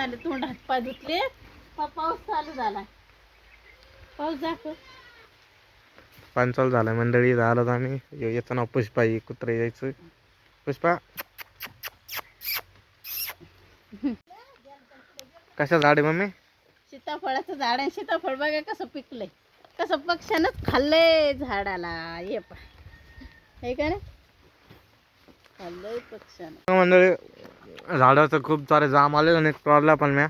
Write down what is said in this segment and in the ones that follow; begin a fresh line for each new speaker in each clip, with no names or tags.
चालले तोंड हात पाय धुतले. पाऊस चालू झाला. पाऊस दाखव
पंचाल झालं मंडळी झालं आम्ही. ये- नाव पुष्पा आहे कुत्रे यायचं. पुष्पा. कशा झाड आहे मम्मी?
सीताफळाचं झाड आहे. सीताफळ बघा कसं पिकलंय. कसं पक्ष्यानंच खाल्लंय झाडाला. ये पा हे का नाही? खाल्लंय पक्ष्यानं.
मंडळी झाडाचं खूप सारे जाम आले आणि टॉरला पण म्या.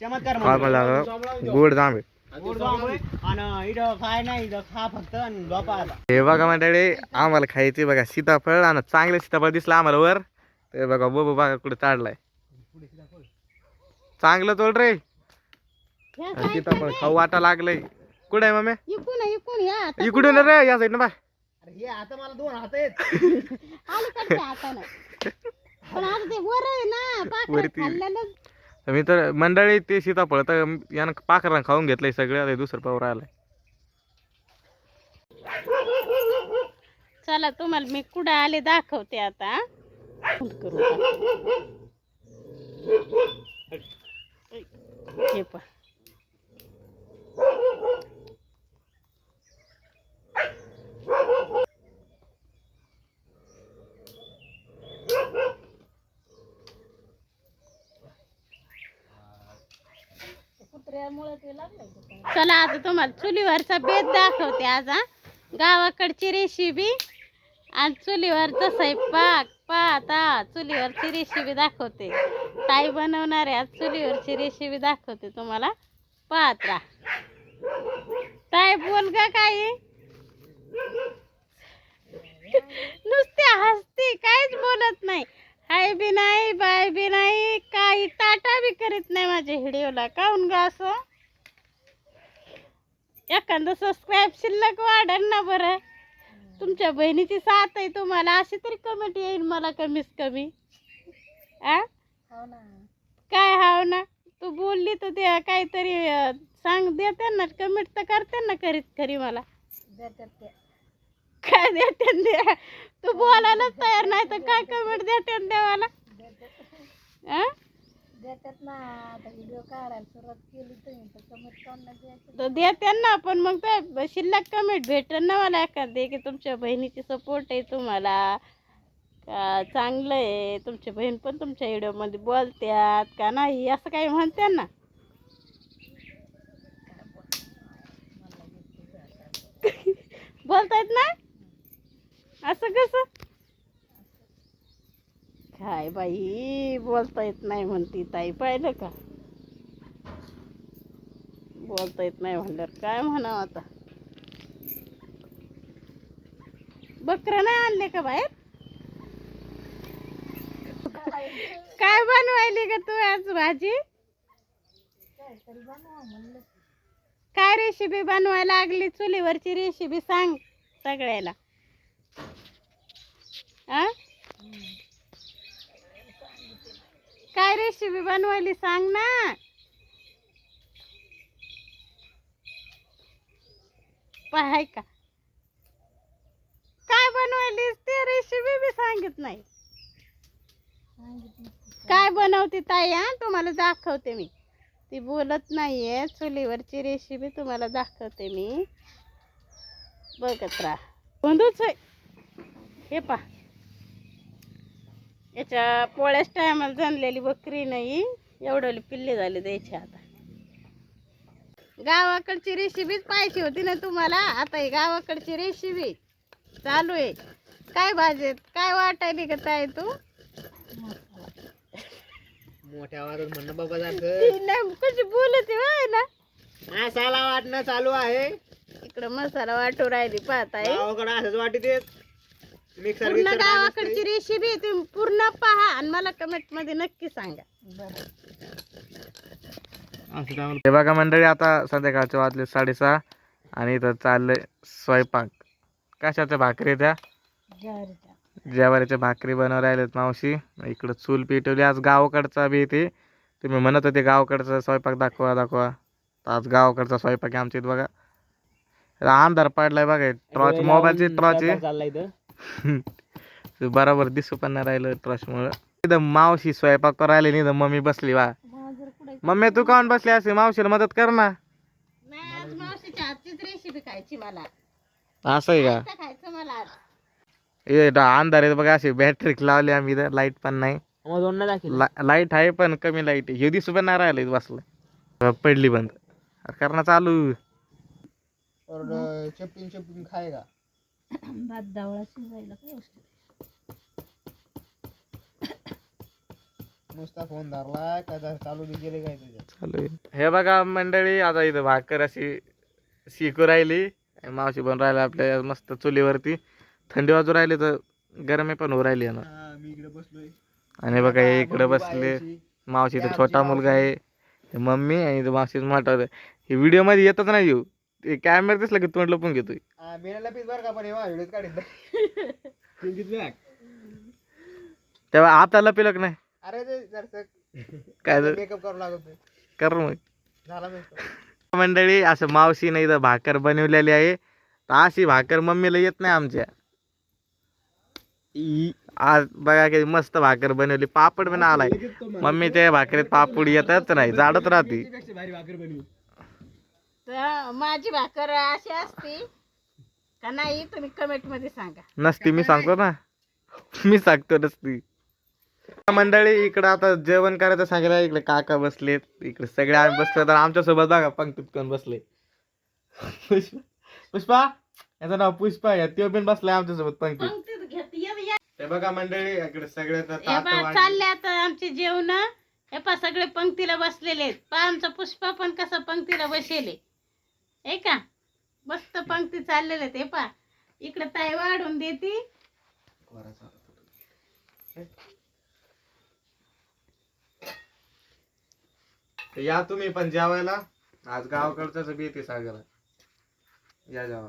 चमत्कार
काय लागलं गोड जाम आहे
आणि इथं काय नाही इथं खा फक्त आणि झोपा आता.
हे बघा मंडळी आम्हाला खायचे बघा सीताफळ आणि चांगले सीताफळ दिसलं आम्हाला वर. ते बघा बघू बघा कुठे चाडलाय चांगलं तोड रे. आणि सीताफळ खाऊ वाटा लागलंय. कुठे आहे मम्मी?
इकून इकून या आता.
इकडून रे या साईड बा.
अरे हे आता मला दोन हात आहेत.
हातानं? पण आता ते वर आहे ना
वरती.
खाल्लेलं
मी तर मंडळी ते सीताफळ तर यानं पाखरानं खाऊन घेतलंय सगळं आता हे दुसरं पावर आलंय
चला तुम्हाला मी कुठं आले दाखवते आता बंद करू का? हे पहा. चला आता तुम्हाला चुलीवरचा बेत दाखवते आज हा. गावाकडची रेसिपी आणि चुलीवरचा स्वयंपाक. पाहता चुलीवरची रेसिपी दाखवते. ताई बनवणार आहे आज चुलीवरची रेसिपी दाखवते तुम्हाला. पाहत राहा ताई बोल का काही. नुसते हसते काहीच बोलत नाही. हाय बी नाही बाय बी नाही काही टाटा बी करीत नाही माझ्या व्हिडिओला. काहून ग असं? एखादं सबस्क्राईब शिल्लक वाढेल ना बरं. तुमच्या बहिणीची साथ आहे तुम्हाला अशी तरी कमेंट येईल मला कमीच कमी? आ? काय हाव ना? तू बोलली तर ते काहीतरी सांग देते ना कमेंट तर करते ना करीत खरी मला. काय देते द्या तू बोलायलाच तयार नाही तर काय कमेंट देते द्या मला आ? तर देते ना पण मग ते शिल्लक कमेंट भेटेल ना मला एखादी की तुमच्या बहिणीची सपोर्ट आहे तुम्हाला. का चांगलं आहे? तुमची बहीण पण तुमच्या व्हिडिओमध्ये बोलत्यात का नाही? असं काही म्हणते ना. बोलतायत ना? असं कसं? काय बाई बोलता येत नाही म्हणती ताई पाहिलं का? बोलता येत नाही म्हणल्यावर काय म्हणावं आता? बकरं नाही आणले का बाहेर? काय बनवायली का तू आज भाजी? काय रेसिपी बनवायला लागली? चुलीवरची रेसिपी सांग सगळ्याला. आ? काय रेसिपी बनवायली सांग ना. पाहाय का? काय बनवायलीस? ते रेसिपी बी सांगित नाही. काय बनवते ताई हा तुम्हाला दाखवते मी. ती बोलत नाहीये. चुलीवरची रेसिपी तुम्हाला दाखवते मी. बघत राहा. बंधूच आहे? हे पा याच्या पोळ्याच टायमाला जणलेली बकरी नाही. एवढं पिल्ले झाले द्यायचे आता. गावाकडची रेसिपीच पाहिजे होती ना तुम्हाला? आता ही गावाकडची रेसिपी चालू आहे. काय भाजीत? काय वाटायली का ताई तू?
मोठ्या आवाजात म्हणणं बाबा
ती नाही कशी बोलते होय ना.
मसाला वाटणं चालू आहे.
इकडं मसाला वाटू राहिली पाहताय
गावाकडे असंच वाटत मिक्सर
पूर्ण गावाकडची रेसिपी तुम्ही पूर्ण पहा आणि मला कमेंटमध्ये नक्की सांगा.
हे बघा मंडळी आता संध्याकाळचे वाजले साडेसहा आणि इथं चाललंय स्वयंपाक. कशाच्या भाकरी त्या? ज्वारीच्या भाकरी बनव राहिलेत मावशी. इकडं चूल पेटवली. आज गावाकडचा बी ते. तुम्ही म्हणत होते गावाकडचा स्वयंपाक दाखवा दाखवा. तर आज गावाकडचा स्वयंपाक आहे आमच्या इथं बघा. अंधार पडलाय बघा टॉर्च मोबाईलची टॉर्च आहे.
चाललाय इथं.
ते बरोबर दिसू पण नाही राहिलं ट्रस्ट मुळे इथं मावशी स्वयंपाक करायला नाही इथं मम्मी बसली वा. मम्मी तू काऊन बसली असे मावशीला मदत कर ना.
नाही आज मावशीच्या हातचीच रेसिपी खायची मला.
असं आहे का? डा- अंधार आहे बघा अशी बॅटरी लावली आम्ही इथं लाइट पण नाही. लाइट आहे पण कमी लाइट हे दिवस पण नाही राहिलं बसलं. पडली बंद. करणं चालू.
और चप्पिंग खाएगा
भात डावळा शिजायला काय
नुसता फोन धरला का जर चालू बी गेले काय तुझ्या?
चालू आहे. हे बघा मंडळी आता इथं भाकर अशी शिकू राहिली. आणि मावशी पण राहिला आपल्या मस्त चुलीवरती. थंडी वाजू राहिली तर गरमी पण होऊ राहिली ना.
मी इकडे बसलोय.
आणि बघा हे इकडे बसले. मावशीचा छोटा मुलगा आहे. हे मम्मी आणि इथं मावशीच मोठा. हे व्हिडिओमध्ये येतच नाही येऊ. ते कॅमेरा दिसला की तोंड लपून घेतोय.
मेला पीस बरं का पण व्हिडिओ काढित
तेव्हा आता लपिलक नाही.
अरे ते जर
काय?
मेकअप करू लागत
कर मग.
झाला मेकअप
मंडळी असं मावशीने इथं भाकर बनवलेली आहे. तर अशी भाकर मम्मीला येत नाही आमच्या. आज बघा किती मस्त भाकर बनवली. पापड पण आलाय. मम्मी त्या भाकरीत पापड येतच नाही. जाडत राहते.
भारी भाकर बनवी.
तर माझी भाकर अशी असती. का नाही तुम्ही कमेंटमध्ये सांगा.
नसती मी सांगतो ना. मी सांगतो नसती. मंडळी इकडं आता जेवण करायचं सांगितलं इकडे काका बसलेत इकडे सगळे आम्ही बसलो तर आमच्यासोबत बघा पंक्तीत कोण बसले. पुष्पा पुष्पा याचं नाव पुष्पा आहे त्यो पण बसलाय आमच्यासोबत पंक्तीत
ये- ये-
हे बघा मंडळी इकडे सगळे
हे
ताटं
पहा. चालले आता आमचे जेवण. हे पा सगळे पंक्तीला बसलेले आहेत. पा आमचा पुष्पा पण कसं पंक्तीला बसेले. हे का? मस्त पंक्ती चाललेले हे पा इकडे ताई वाढून देती.
तर या तुम्ही पण जेवायला. आज गावाकडचं बी येते सागरा या जेवा.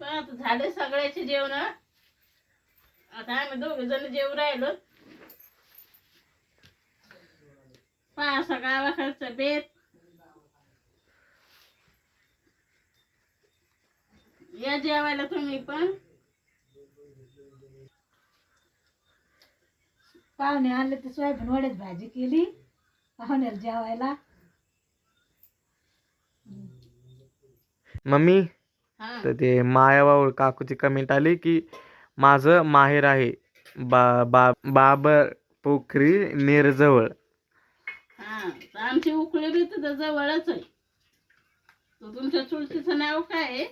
पण आता झाले सगळ्याचे जेवण आता आम्ही दोघे जण जेवू राहिलो. पहा असा गावाकडचा बेत. या जेवायला तुम्ही पण.
पाहुणे आणले ते सोयाबीन वड्याची भाजी केली. पाहुण्याला जेवायला.
मम्मी
हा.
तर ते मायाबाऊळ काकूची कमेंट आली की माझं माहेर आहे बा बा बाबर पोखरी नेरजवळ.
हा तर आमची उकळी बी तिथं जवळच आहे. तर तुमच्या चुलतीचं नाव काय आहे?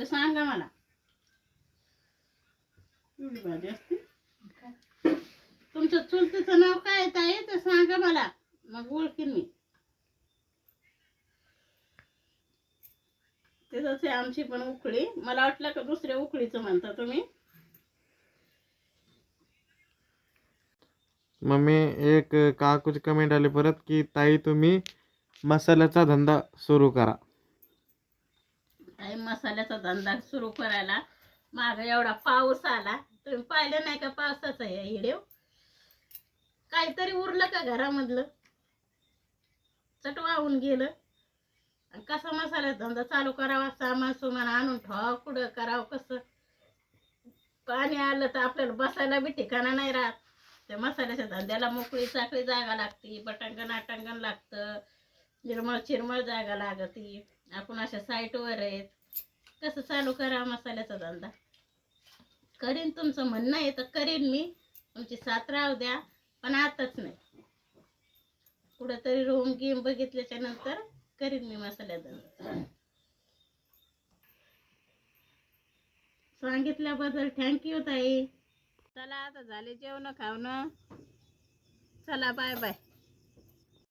ते सांगा मला. एवढी भाजी असते. तुमच्या चुलतीचं नाव काय आहे ताई? ते सांगा मला. मग ओळखीन मी. ते आहे आमची पण उकळी मला वाटलं का दुसऱ्या उकळीचं म्हणता तुम्ही.
मम्मी एक काकूची कमेंट आली परत की ताई तुम्ही मसाल्याचा धंदा सुरू करा.
काही मसाल्याचा धंदा सुरू करायला. माग एवढा पाऊस आला. तुम्ही पाहिलं नाही का पावसाचा हे हिडेव काहीतरी उरलं का घरामधलं? चट वाहून गेलं. आणि कसा मसाल्याचा धंदा चालू करावा सामान सुमान आणून ठेवा कुठं करावं कसं? पाणी आलं तर आपल्याला बसायला बी ठिकाणा नाही राहत. त्या मसाल्याच्या धंद्याला मोकळी चाकळी जागा लागती बटांगण आटांगण लागतं निर्मळ चिरमळ जागा लागते. आपण अशा साईटवर आहेत. कसं चालू करा मसाल्याचा धंदा? करीन तुमचं म्हणणं आहे तर करीन मी. तुमची साथ राहू द्या पण आताच नाही. कुठंतरी रूम गेम बघितल्याच्या नंतर करीन मी मसाल्याचा सांगितल्याबद्दल थँक्यू ताई. चला आता झाले जेवण खावणं. चला बाय बाय